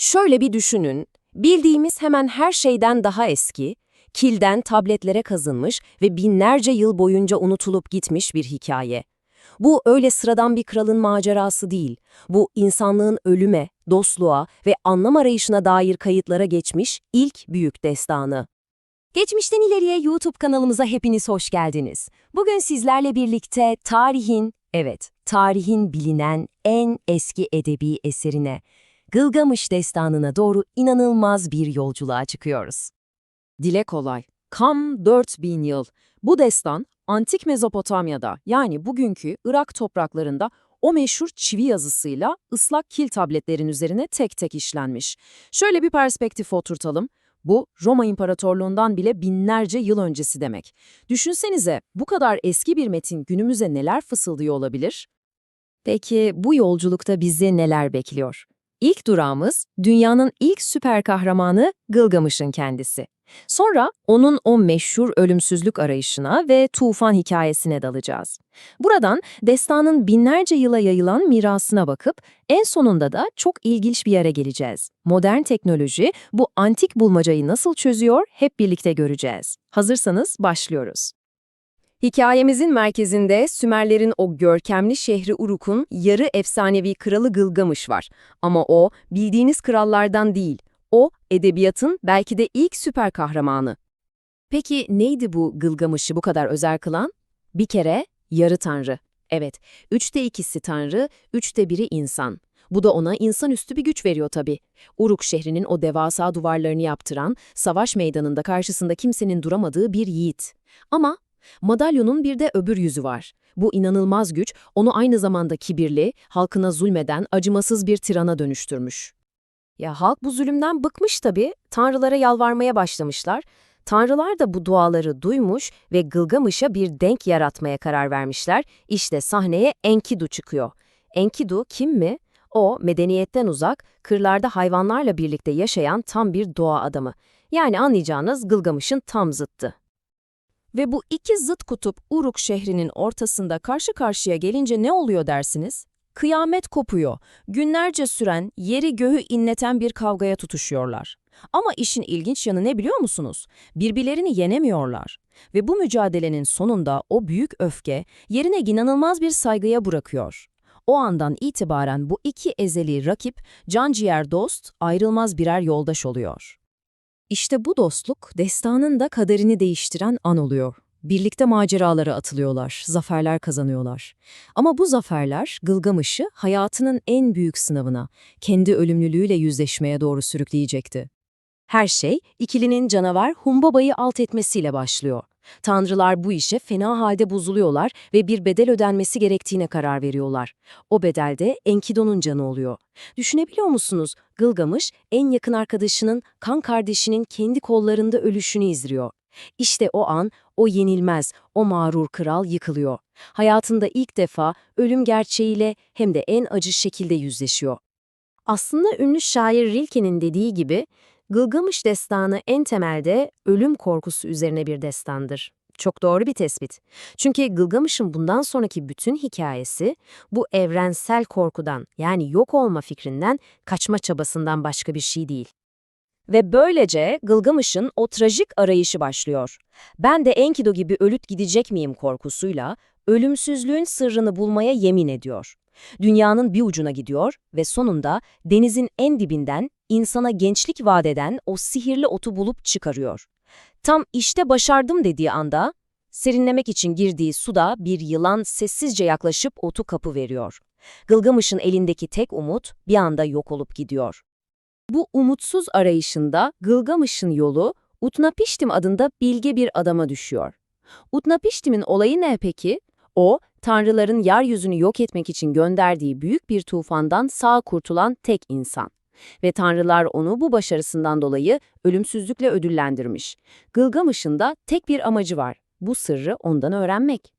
Şöyle bir düşünün, bildiğimiz hemen her şeyden daha eski, kilden tabletlere kazınmış ve binlerce yıl boyunca unutulup gitmiş bir hikaye. Bu öyle sıradan bir kralın macerası değil. Bu insanlığın ölüme, dostluğa ve anlam arayışına dair kayıtlara geçmiş ilk büyük destanı. Geçmişten ileriye YouTube kanalımıza hepiniz hoş geldiniz. Bugün sizlerle birlikte tarihin, evet, tarihin bilinen en eski edebi eserine, Gılgamış destanına doğru inanılmaz bir yolculuğa çıkıyoruz. Dile kolay. Kam 4000 yıl. Bu destan, antik Mezopotamya'da yani bugünkü Irak topraklarında o meşhur çivi yazısıyla ıslak kil tabletlerin üzerine tek tek işlenmiş. Şöyle bir perspektif oturtalım. Bu Roma İmparatorluğundan bile binlerce yıl öncesi demek. Düşünsenize bu kadar eski bir metin günümüze neler fısıldıyor olabilir? Peki bu yolculukta bizi neler bekliyor? İlk durağımız dünyanın ilk süper kahramanı Gılgamış'ın kendisi. Sonra onun o meşhur ölümsüzlük arayışına ve tufan hikayesine dalacağız. Buradan destanın binlerce yıla yayılan mirasına bakıp en sonunda da çok ilginç bir yere geleceğiz. Modern teknoloji bu antik bulmacayı nasıl çözüyor hep birlikte göreceğiz. Hazırsanız başlıyoruz. Hikayemizin merkezinde Sümerlerin o görkemli şehri Uruk'un yarı efsanevi kralı Gılgamış var. Ama o bildiğiniz krallardan değil. O edebiyatın belki de ilk süper kahramanı. Peki neydi bu Gılgamış'ı bu kadar özel kılan? Bir kere yarı tanrı. Evet, üçte ikisi tanrı, üçte biri insan. Bu da ona insanüstü bir güç veriyor tabii. Uruk şehrinin o devasa duvarlarını yaptıran, savaş meydanında karşısında kimsenin duramadığı bir yiğit. Ama Madalyonun bir de öbür yüzü var. Bu inanılmaz güç onu aynı zamanda kibirli, halkına zulmeden acımasız bir tirana dönüştürmüş. Ya halk bu zulümden bıkmış tabii, tanrılara yalvarmaya başlamışlar. Tanrılar da bu duaları duymuş ve Gılgamış'a bir denk yaratmaya karar vermişler. İşte sahneye Enkidu çıkıyor. Enkidu kim mi? O, medeniyetten uzak, kırlarda hayvanlarla birlikte yaşayan tam bir doğa adamı. Yani anlayacağınız Gılgamış'ın tam zıttı. Ve bu iki zıt kutup Uruk şehrinin ortasında karşı karşıya gelince ne oluyor dersiniz? Kıyamet kopuyor. Günlerce süren, yeri göğü inleten bir kavgaya tutuşuyorlar. Ama işin ilginç yanı ne biliyor musunuz? Birbirlerini yenemiyorlar. Ve bu mücadelenin sonunda o büyük öfke yerine inanılmaz bir saygıya bırakıyor. O andan itibaren bu iki ezeli rakip, canciğer dost, ayrılmaz birer yoldaş oluyor. İşte bu dostluk destanın da kaderini değiştiren an oluyor. Birlikte maceralara atılıyorlar, zaferler kazanıyorlar. Ama bu zaferler Gılgamış'ı hayatının en büyük sınavına, kendi ölümlülüğüyle yüzleşmeye doğru sürükleyecekti. Her şey ikilinin canavar Humbaba'yı alt etmesiyle başlıyor. Tanrılar bu işe fena halde bozuluyorlar ve bir bedel ödenmesi gerektiğine karar veriyorlar. O bedel de Enkidu'nun canı oluyor. Düşünebiliyor musunuz? Gılgamış, en yakın arkadaşının, kan kardeşinin kendi kollarında ölüşünü izliyor. İşte o an, o yenilmez, o mağrur kral yıkılıyor. Hayatında ilk defa ölüm gerçeğiyle hem de en acı şekilde yüzleşiyor. Aslında ünlü şair Rilke'nin dediği gibi, Gılgamış destanı en temelde ölüm korkusu üzerine bir destandır. Çok doğru bir tespit. Çünkü Gılgamış'ın bundan sonraki bütün hikayesi bu evrensel korkudan yani yok olma fikrinden kaçma çabasından başka bir şey değil. Ve böylece Gılgamış'ın o trajik arayışı başlıyor. Ben de Enkidu gibi ölüt gidecek miyim korkusuyla ölümsüzlüğün sırrını bulmaya yemin ediyor. Dünyanın bir ucuna gidiyor ve sonunda denizin en dibinden insana gençlik vadeden o sihirli otu bulup çıkarıyor. Tam işte başardım dediği anda, serinlemek için girdiği suda bir yılan sessizce yaklaşıp otu kapı veriyor. Gılgamış'ın elindeki tek umut bir anda yok olup gidiyor. Bu umutsuz arayışında Gılgamış'ın yolu Utnapiştim adında bilge bir adama düşüyor. Utnapiştim'in olayı ne peki? O, tanrıların yeryüzünü yok etmek için gönderdiği büyük bir tufandan sağ kurtulan tek insan. Ve tanrılar onu bu başarısından dolayı ölümsüzlükle ödüllendirmiş. Gılgamış'ın da tek bir amacı var, bu sırrı ondan öğrenmek.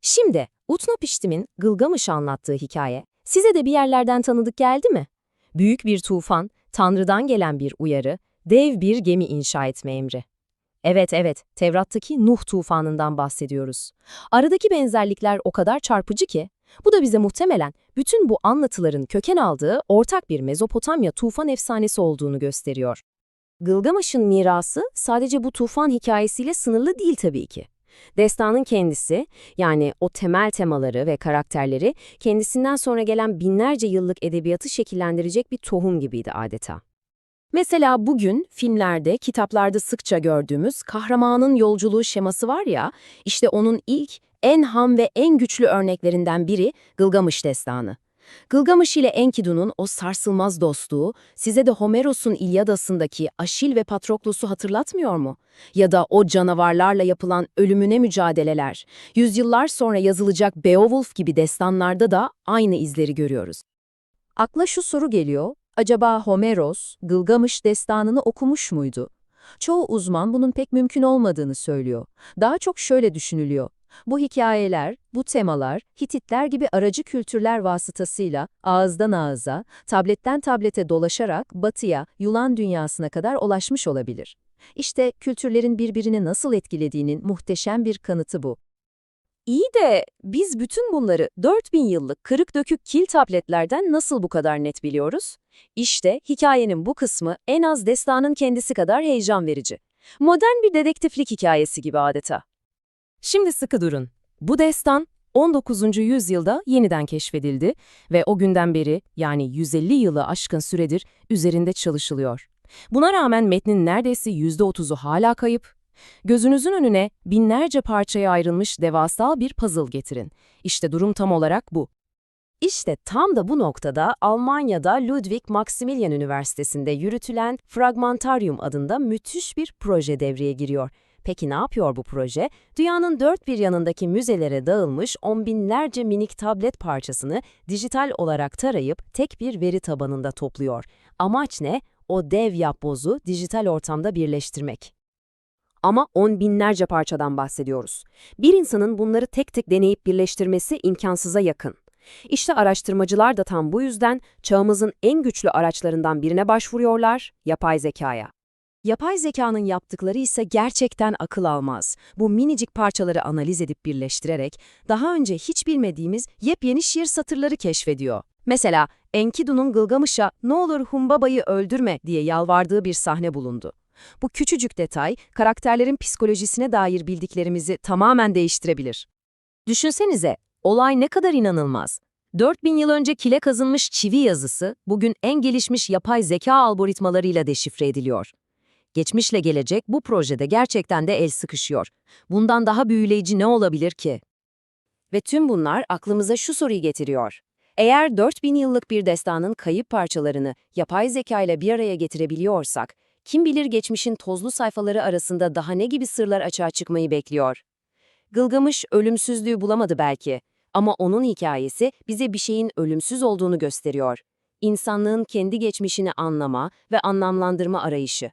Şimdi Utnapiştim'in Gılgamış'ı anlattığı hikaye size de bir yerlerden tanıdık geldi mi? Büyük bir tufan, Tanrı'dan gelen bir uyarı, dev bir gemi inşa etme emri. Evet evet, Tevrat'taki Nuh tufanından bahsediyoruz. Aradaki benzerlikler o kadar çarpıcı ki, Bu da bize muhtemelen bütün bu anlatıların köken aldığı ortak bir Mezopotamya tufan efsanesi olduğunu gösteriyor. Gılgamış'ın mirası sadece bu tufan hikayesiyle sınırlı değil tabii ki. Destanın kendisi, yani o temel temaları ve karakterleri kendisinden sonra gelen binlerce yıllık edebiyatı şekillendirecek bir tohum gibiydi adeta. Mesela bugün filmlerde, kitaplarda sıkça gördüğümüz kahramanın yolculuğu şeması var ya, işte onun ilk, en ham ve en güçlü örneklerinden biri Gılgamış Destanı. Gılgamış ile Enkidu'nun o sarsılmaz dostluğu size de Homeros'un İlyadası'ndaki Aşil ve Patroklos'u hatırlatmıyor mu? Ya da o canavarlarla yapılan ölümüne mücadeleler, yüzyıllar sonra yazılacak Beowulf gibi destanlarda da aynı izleri görüyoruz. Akla şu soru geliyor, acaba Homeros, Gılgamış destanını okumuş muydu? Çoğu uzman bunun pek mümkün olmadığını söylüyor. Daha çok şöyle düşünülüyor. Bu hikayeler, bu temalar, Hititler gibi aracı kültürler vasıtasıyla ağızdan ağıza, tabletten tablete dolaşarak batıya, Yunan dünyasına kadar ulaşmış olabilir. İşte kültürlerin birbirini nasıl etkilediğinin muhteşem bir kanıtı bu. İyi de biz bütün bunları 4000 yıllık kırık dökük kil tabletlerden nasıl bu kadar net biliyoruz? İşte hikayenin bu kısmı en az destanın kendisi kadar heyecan verici. Modern bir dedektiflik hikayesi gibi adeta. Şimdi sıkı durun. Bu destan 19. yüzyılda yeniden keşfedildi ve o günden beri yani 150 yılı aşkın süredir üzerinde çalışılıyor. Buna rağmen metnin neredeyse %30'u hala kayıp. Gözünüzün önüne binlerce parçaya ayrılmış devasa bir puzzle getirin. İşte durum tam olarak bu. İşte tam da bu noktada Almanya'da Ludwig Maximilian Üniversitesi'nde yürütülen Fragmentarium adında müthiş bir proje devreye giriyor. Peki ne yapıyor bu proje? Dünyanın dört bir yanındaki müzelere dağılmış on binlerce minik tablet parçasını dijital olarak tarayıp tek bir veri tabanında topluyor. Amaç ne? O dev yapbozu dijital ortamda birleştirmek. Ama on binlerce parçadan bahsediyoruz. Bir insanın bunları tek tek deneyip birleştirmesi imkansıza yakın. İşte araştırmacılar da tam bu yüzden çağımızın en güçlü araçlarından birine başvuruyorlar, yapay zekaya. Yapay zekanın yaptıkları ise gerçekten akıl almaz. Bu minicik parçaları analiz edip birleştirerek daha önce hiç bilmediğimiz yepyeni şiir satırları keşfediyor. Mesela Enkidu'nun Gılgamış'a ne olur Humbaba'yı öldürme diye yalvardığı bir sahne bulundu. Bu küçücük detay karakterlerin psikolojisine dair bildiklerimizi tamamen değiştirebilir. Düşünsenize, olay ne kadar inanılmaz. 4000 yıl önce kile kazınmış çivi yazısı bugün en gelişmiş yapay zeka algoritmalarıyla deşifre ediliyor. Geçmişle gelecek bu projede gerçekten de el sıkışıyor. Bundan daha büyüleyici ne olabilir ki? Ve tüm bunlar aklımıza şu soruyu getiriyor. Eğer 4000 yıllık bir destanın kayıp parçalarını yapay zeka ile bir araya getirebiliyorsak, kim bilir geçmişin tozlu sayfaları arasında daha ne gibi sırlar açığa çıkmayı bekliyor? Gılgamış ölümsüzlüğü bulamadı belki ama onun hikayesi bize bir şeyin ölümsüz olduğunu gösteriyor. İnsanlığın kendi geçmişini anlama ve anlamlandırma arayışı.